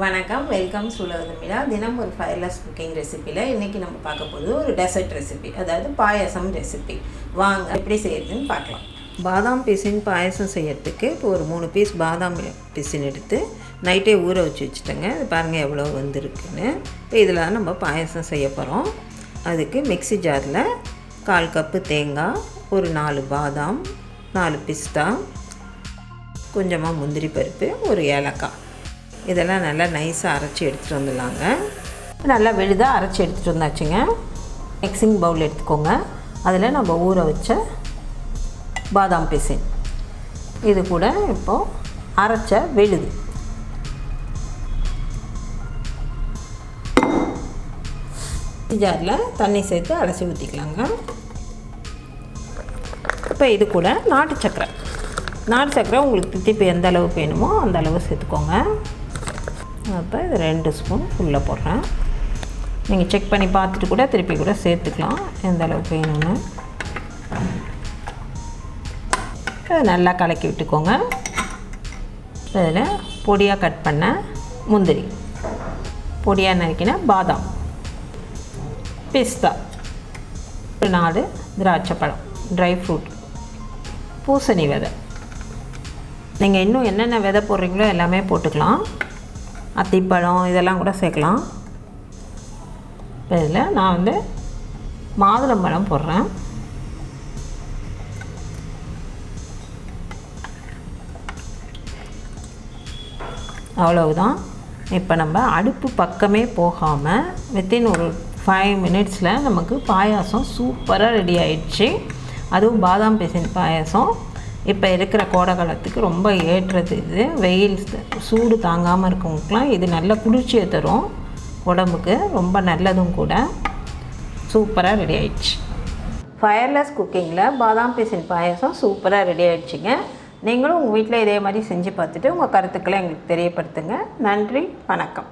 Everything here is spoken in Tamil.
வணக்கம் வெல்கம் சுலகமிழா தினம் ஒரு ஃபயர்லெஸ் குக்கிங் ரெசிப்பியில் இன்றைக்கி நம்ம பார்க்க போது ஒரு டெசர்ட் ரெசிபி அதாவது பாயாசம் ரெசிபி வாங்க எப்படி செய்யறதுன்னு பார்க்கலாம். பாதாம் பிசின் பாயாசம் செய்யறதுக்கு இப்போ ஒரு மூணு பீஸ் பாதாம் பிசின் எடுத்து நைட்டே ஊற வச்சு வச்சுட்டேங்க. இது பாருங்கள் எவ்வளோ வந்திருக்குன்னு. இப்போ இதில் தான் நம்ம பாயாசம் செய்ய போகிறோம் அதுக்கு மிக்ஸி ஜாரில் கால் கப்பு தேங்காய் ஒரு நாலு பாதாம் நாலு பிஸ்தா கொஞ்சமாக முந்திரி பருப்பு ஒரு ஏலக்காய். இதெல்லாம் நல்லா நைஸாக அரைச்சி எடுத்துகிட்டு வந்துடலாங்க. நல்லா விழுதாக அரைச்சி எடுத்துகிட்டு வந்தாச்சுங்க. மிக்சிங் பவுல் எடுத்துக்கோங்க. அதில் நம்ம ஊற வச்ச பாதாம் பிசின் இது கூட இப்போது அரைச்ச விழுது. ஜாரில் தண்ணி சேர்த்து அலசி ஊற்றிக்கலாங்க இப்போ இது கூட நாட்டு சக்கரை. நாட்டு சக்கரை உங்களுக்கு தித்திப்பு எந்த அளவுக்கு வேணுமோ அந்த அளவு சேர்த்துக்கோங்க. அப்போ இது ரெண்டு ஸ்பூன் உள்ளே போடுறேன். நீங்கள் செக் பண்ணி பார்த்துட்டு கூட திருப்பி கூட சேர்த்துக்கலாம். எந்த அளவுக்கு வேணும்னு. நல்லா கலக்கி விட்டுக்கோங்க. இதில் பொடியாக கட் பண்ண முந்திரி. பொடியாக நறுக்கின பாதாம். பிஸ்தா. ஒரு நாலு திராட்சை பழம். ட்ரை ஃப்ரூட் பூசணி விதை. நீங்கள் இன்னும் என்னென்ன விதை போடுறீங்களோ எல்லாமே போட்டுக்கலாம். அத்திப்பழம் இதெல்லாம் கூட சேர்க்கலாம். இதில் நான் வந்து மாதுளம்பழம் போடுறேன். அவ்வளவுதான். இப்போ நம்ம அடுப்பு பக்கமே போகாமல் வித்தின் ஒரு ஃபைவ் மினிட்ஸில் நமக்கு பாயாசம் சூப்பராக ரெடி ஆயிடுச்சு. அதுவும் பாதாம் பிசின் பாயாசம். இப்போ இருக்கிற கோடை காலத்துக்கு ரொம்ப ஏற்றது இது. வெயில் சூடு தாங்காமல் இருக்கவங்களுக்குலாம் இது நல்ல குளிர்ச்சியை தரும் உடம்புக்கு. ரொம்ப நல்லதும் கூட. சூப்பராக ரெடி ஆயிடுச்சு. ஃபயர்லெஸ் குக்கிங்கில் பாதாம் பீசின் பாயசம் சூப்பராக ரெடி ஆயிடுச்சுங்க. நீங்களும் உங்கள் வீட்டில் இதே மாதிரி செஞ்சு பார்த்துட்டு உங்கள் கருத்துக்களை எங்களுக்கு தெரியப்படுத்துங்க. நன்றி வணக்கம்.